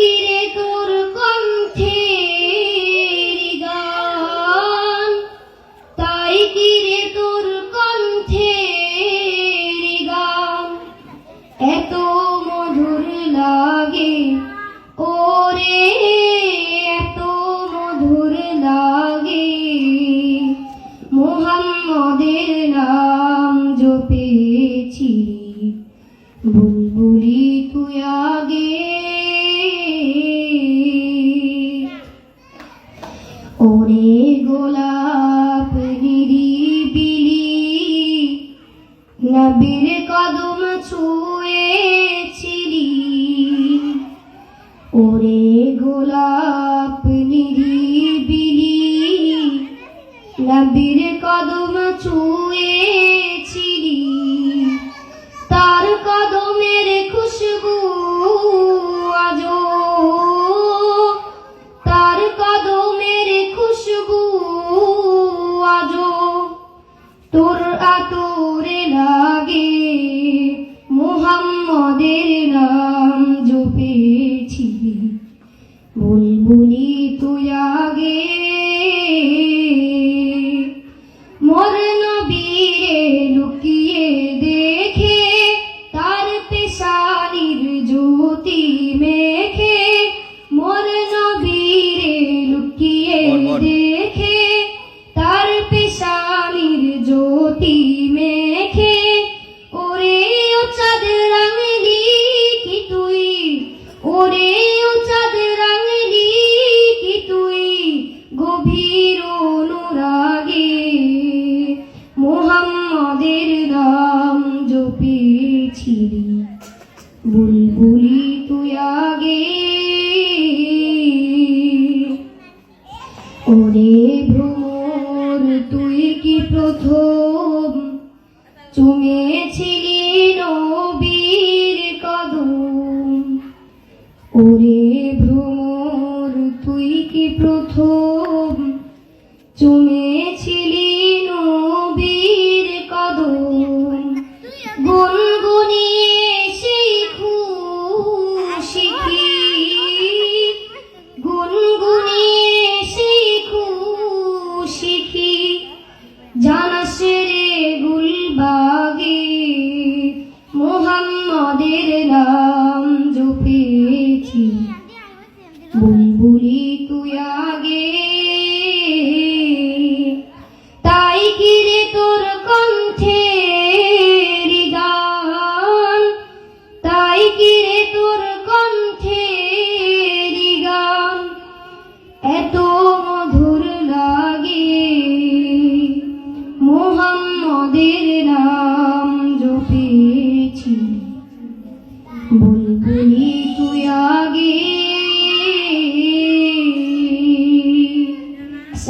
কিরে তোর তাই কিরে তোর এত মধুর লাগে ওরে এত মধুর লাগে। মোহাম্মদের নাম ওরে গোলাপ নিরিবিলি নবীর কদম ছুঁয়েছিলি। ওরে গোলাপ নিরিবিলি নবীর কদম ছুঁয়েছিলি। মুহাম্মদের নাম জপেছি। বুলবুলি তুই আগে মোর নবীরে লুকিয়ে দেখে তার পেশানির জ্যোতি মেখে ওরে ভোর তুই কি প্রথম? চুমেছিলি নবীর কদম। ওরে ভ্রমর তুই কি প্রথম? চুমেছিলি বুলবুলি তুই আগে। তাই কিরে তোর কণ্ঠে গান তাই কিরে তোর কণ্ঠে গান এত মধুর লাগে মোহাম্মদের নাম জপেছি। বুলবুলি